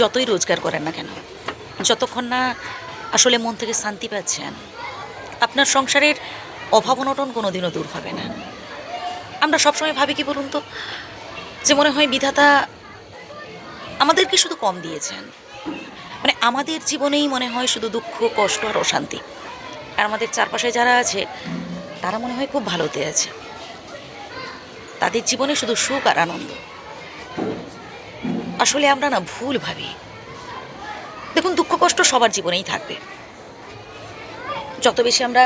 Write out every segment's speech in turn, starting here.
যতই রোজগার করেন না কেন, যতক্ষণ না আসলে মন থেকে শান্তি পাচ্ছেন, আপনার সংসারের অভাব অনটন কোনোদিনও দূর হবে না। আমরা সবসময় ভাবি কি বলুন তো, যে মনে হয় বিধাতা আমাদেরকে শুধু কম দিয়েছেন। মানে আমাদের জীবনেই মনে হয় শুধু দুঃখ, কষ্ট আর অশান্তি। আর আমাদের চারপাশে যারা আছে, তারা মনে হয় খুব ভালোতে আছে। তাদের জীবনে শুধু সুখ আর আনন্দ। আসলে আমরা না ভুল ভাবি। দেখুন, দুঃখ কষ্ট সবার জীবনেই থাকবে। যত বেশি আমরা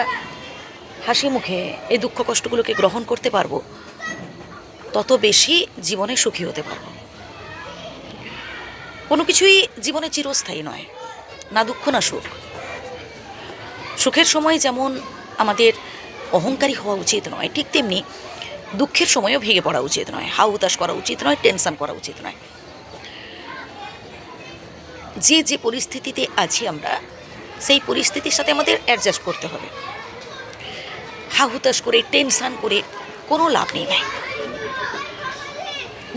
হাসি মুখে এই দুঃখ কষ্টগুলোকে গ্রহণ করতে পারব, তত বেশি জীবনে সুখী হতে পারব। কোনো কিছুই জীবনে চিরস্থায়ী নয়, না দুঃখ, না সুখ। সুখের সময় যেমন আমাদের অহংকারী হওয়া উচিত নয়, ঠিক তেমনি দুঃখের সময়ও ভেঙে পড়া উচিত নয় হাউ হতাশ করা উচিত নয়, টেনশন করা উচিত নয়। যে যে পরিস্থিতিতে আছি আমরা, সেই পরিস্থিতির সাথে আমাদের অ্যাডজাস্ট করতে হবে। হা হুতাশ করে টেনশান করে কোনো লাভ নেই ভাই।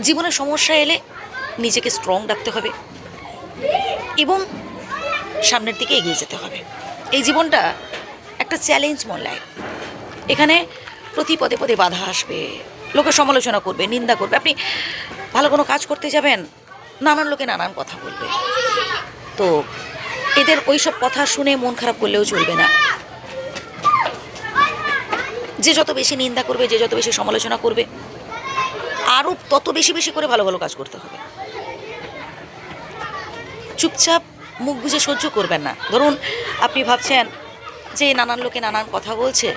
জীবনে সমস্যা এলে নিজেকে স্ট্রং রাখতে হবে এবং সামনের দিকে এগিয়ে যেতে হবে। এই জীবনটা একটা চ্যালেঞ্জ মনলায় এখানে প্রতি পদে পদে বাধা আসবে, লোকে সমালোচনা করবে, নিন্দা করবে। আপনি ভালো কোনো কাজ করতে যাবেন নানান লোকে নানান কথা বলবে। তো এদের ওইসব কথা শুনে মন খারাপ করলেও চলবে না। যে যত বেশি নিন্দা করবে, যে যত বেশি সমালোচনা করবে আরও তত বেশি বেশি করে ভালো ভালো কাজ করতে হবে। চুপচাপ মুখ বুঝে সহ্য করবেন না। ধরুন, আপনি ভাবছেন যে নানান লোকে নানান কথা বলছে।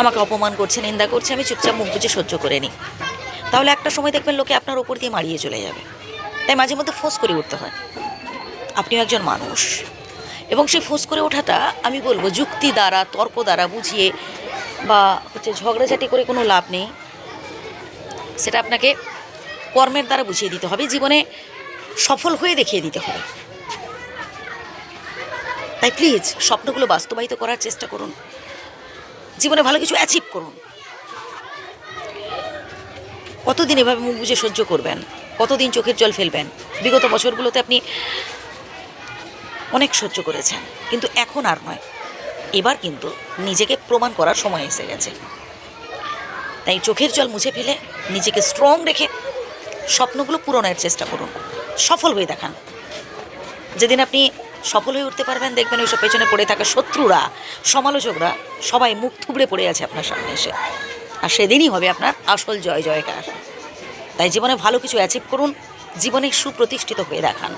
আমাকে অপমান করছে, নিন্দা করছে, আমি চুপচাপ মুখ বুঝে সহ্য করে নিই। তাহলে একটা সময় দেখবেন লোকে আপনার ওপর দিয়ে মারিয়ে চলে যাবে। তাই মাঝে মধ্যে ফোঁস করে উঠতে হয়। আপনিও একজন মানুষ। এবং সেই ফোঁস করে ওঠাটা আমি বলব যুক্তি দ্বারা, তর্ক দ্বারা বুঝিয়ে বা হচ্ছে ঝগড়াঝাটি করে কোনো লাভ নেই। সেটা আপনাকে কর্মের দ্বারা বুঝিয়ে দিতে হবে, জীবনে সফল হয়ে দেখিয়ে দিতে হবে। তাই প্লিজ স্বপ্নগুলো বাস্তবায়িত করার চেষ্টা করুন। জীবনে ভালো কিছু অ্যাচিভ করুন। কতদিন এভাবে মুখ বুঝে সহ্য করবেন? কতদিন চোখের জল ফেলবেন? বিগত বছরগুলোতে আপনি অনেক সহ্য করেছেন, কিন্তু এখন আর নয়। এবার কিন্তু নিজেকে প্রমাণ করার সময় এসে গেছে। তাই চোখের জল মুছে ফেলে নিজেকে স্ট্রং রেখে স্বপ্নগুলো পূরণের চেষ্টা করুন। সফল হয়ে দেখান। যেদিন আপনি সফল হয়ে উঠতে পারবেন, দেখবেন ওইসব পেছনে পড়ে থাকা শত্রুরা, সমালোচকরা সবাই মুখ থুবড়ে পড়ে আছে আপনার সামনে এসে। আর সেদিনই হবে আপনার আসল জয় জয়কার। তাই জীবনে ভালো কিছু অ্যাচিভ করুন, জীবনে সুপ্রতিষ্ঠিত হয়ে দেখান।